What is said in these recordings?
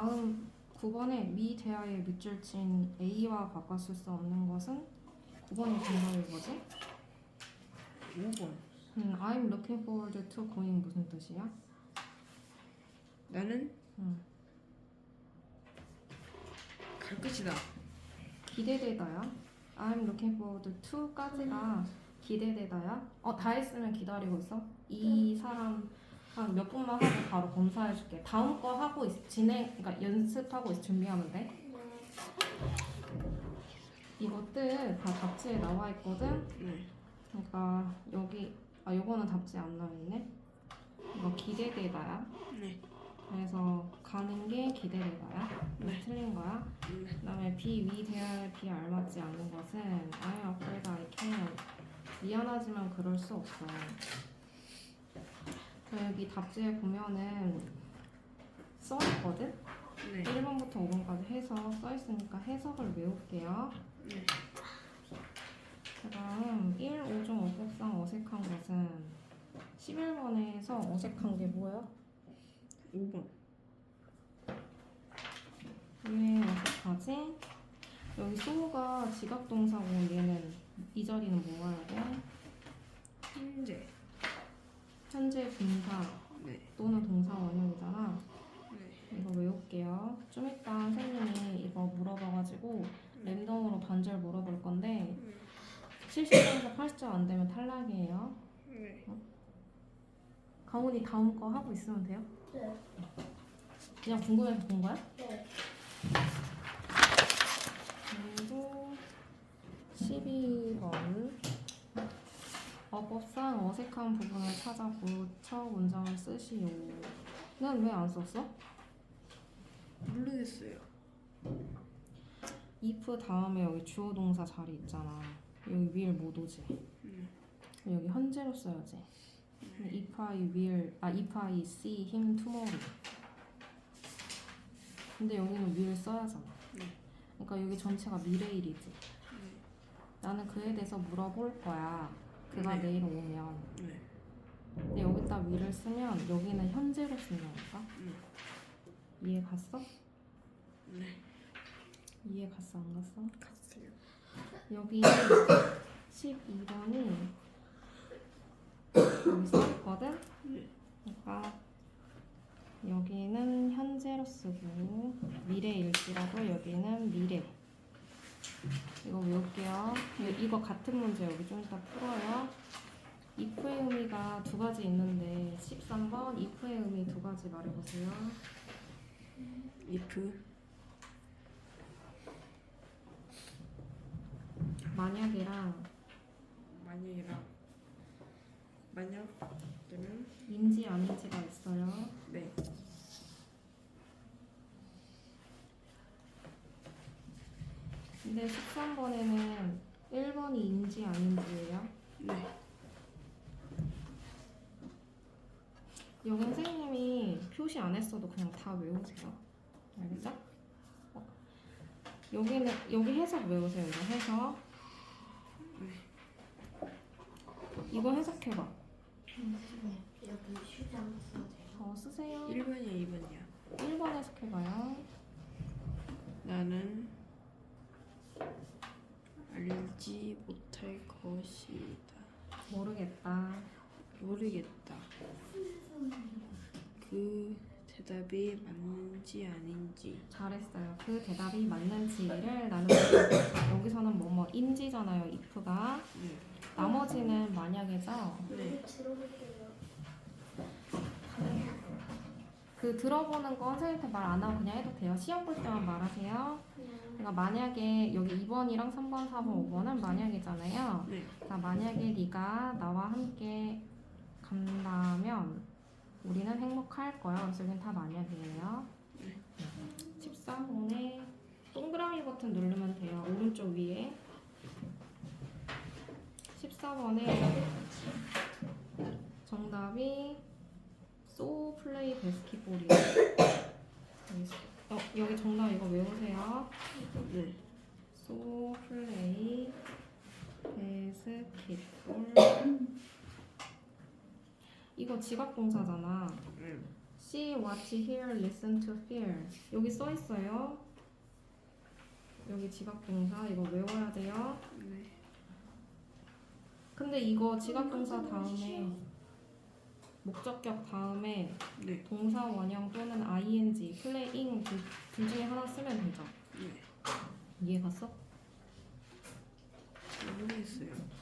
다음 9번에 미 대하의 밑줄 친 A와 바꿨을 수 없는 것은 9번이 정답이 뭐지? 5번. 음, I'm looking forward to going 무슨 뜻이야? 나는 음, 갈 것이다. 기대되다야. I'm looking forward to까지가 기대되다야. 어, 다 했으면 기다리고 있어. 이 사람 한 몇 분만 하고 바로 검사해줄게. 다음 거 하고 있, 진행, 그러니까 연습하고 있, 준비하면 돼. 이것들 다 답지에 나와 있거든. 네. 그러니까 여기 아 요거는 답지 안 나와 있네. 이거 기대되다야. 네. 그래서 가는 게 기대되다야. 이거 네. 틀린 거야. 네. 그다음에 B 위 대할 B 알맞지 않는 것은 I am afraid I can 미안하지만 그럴 수 없어. 저 여기 답지에 보면은 써 있거든. 네. 1번부터 5번까지 해서 써 있으니까 해석을 외울게요. 네. 그 다음 1, 5중 어법상 어색한 것은 11번에서 어색한 게 뭐예요? 5번. 왜 어색하지? 여기 소가 지각동사고 얘는 이 자리는 뭐 와야 돼? 현재. 현재 분사 네. 또는 동사 원형이잖아. 네. 이거 외울게요. 좀 이따 선생님이 이거 물어봐가지고 랜덤으로 반절 물어볼 건데 70점에서 80점 안 되면 탈락이에요. 네. 강훈이 다음 거 하고 있으면 돼요? 네. 그냥 궁금해서 본 거야? 네. 그리고 12번 어법상 어색한 부분을 찾아 고쳐 문장을 쓰시오. 는 왜 안 썼어? 모르겠어요. if 다음에 여기 주어 동사 자리 있잖아. 여기 will 못 오지. 음. 여기 현재로 써야지. 근데 if I will, 아 if I see him tomorrow. 근데 여기는 will 써야잖아. 네. 그러니까 여기 전체가 미래일이지. 네. 나는 그에 대해서 물어볼 거야. 그가 네. 내일 오면. 네. 근데 여기다 will을 쓰면 여기는 현재로 쓴다니까. 음. 이해 갔어? 네. 이해 갔어 안 갔어? 갔어요. 여기 12번이 여기 써있거든? 네. 그러니까 여기는 현재로 쓰고 미래일지라도 여기는 미래 이거 외울게요. 이- 이거 같은 문제 여기 좀 이따 풀어요. if의 의미가 두 가지 있는데 13번 if의 의미 두 가지 말해보세요. if. 만약이랑 만약이랑 만약 되면 인지 아닌지가 있어요. 네. 근데 13번에는 1번이 인지 아닌지예요. 네. 여기 선생님이 표시 안 했어도 그냥 다 외우세요. 알겠죠? 어. 여기는 여기 해석 외우세요. 이거 해석. 이거 해석해봐. 여기 휴장 써도 돼요? 어 쓰세요. 1번이야, 2번이야. 1번 해석해봐요. 나는 알지 못할 것이다. 모르겠다. 모르겠다. 그 대답이 맞는지 아닌지. 잘했어요. 그 대답이 맞는지를 나는 모르겠다. 여기서는 뭐뭐 인지잖아요. if가. 네. 나머지는 만약이죠. 네. 그 들어보는 건 선생님한테 말 안 하고 그냥 해도 돼요. 시험 볼 때만 말하세요. 그러니까 만약에 여기 2번이랑 3번, 4번, 5번은 만약이잖아요. 네. 자, 만약에 네가 나와 함께 간다면 우리는 행복할 거야. 그래서 여긴 다 만약이에요. 14번에 동그라미 버튼 누르면 돼요. 오른쪽 위에. 14번에 정답이 소 플레이 베스킷볼이에요. 여기, 어, 여기 정답 이거 외우세요. 네. 소 플레이 베스킷볼 이거 지각 동사잖아. 네. see, watch, hear, listen to, feel. 여기 써 있어요. 여기 지각 동사 이거 외워야 돼요. 네. 근데 이거 지각 동사 다음에 목적격 다음에 네. 동사 원형 또는 ing, playing 둘, 둘 중에 하나 쓰면 되죠. 네. 이해 갔어? 모르겠어요.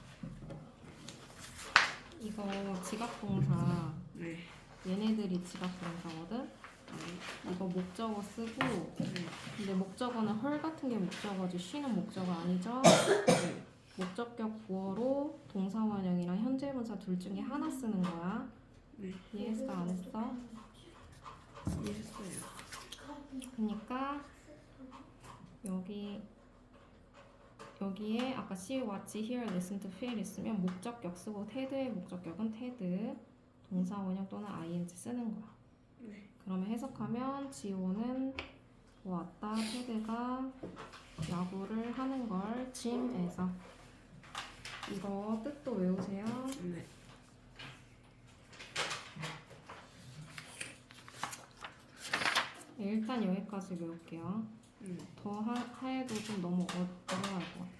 이거 지각동사 네. 얘네들이 지각동사거든. 네. 이거 목적어 쓰고 네. 근데 목적어는 헐 같은 게 목적어지 쉬는 목적어 아니죠? 네. 목적격 구어로 동사 원형이랑 현재 분사 둘 중에 하나 쓰는 거야. 네. 이해했어 안 했어? 이해했어요. 그러니까 여기 여기에 아까 see, watch, hear, listen to, feel 있으면 목적격 쓰고 테드의 목적격은 테드 동사 원형 또는 ing 쓰는 거야. 네. 그러면 해석하면 지호는 왔다 테드가 야구를 하는 걸 짐에서 이거 뜻도 외우세요. 네. 네, 일단 여기까지 외울게요. 네. 더 하, 해도 좀 너무 어, 어려워할 것 같아.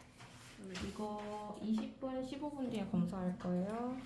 네. 이거 20분, 15분 뒤에 검사할 거예요.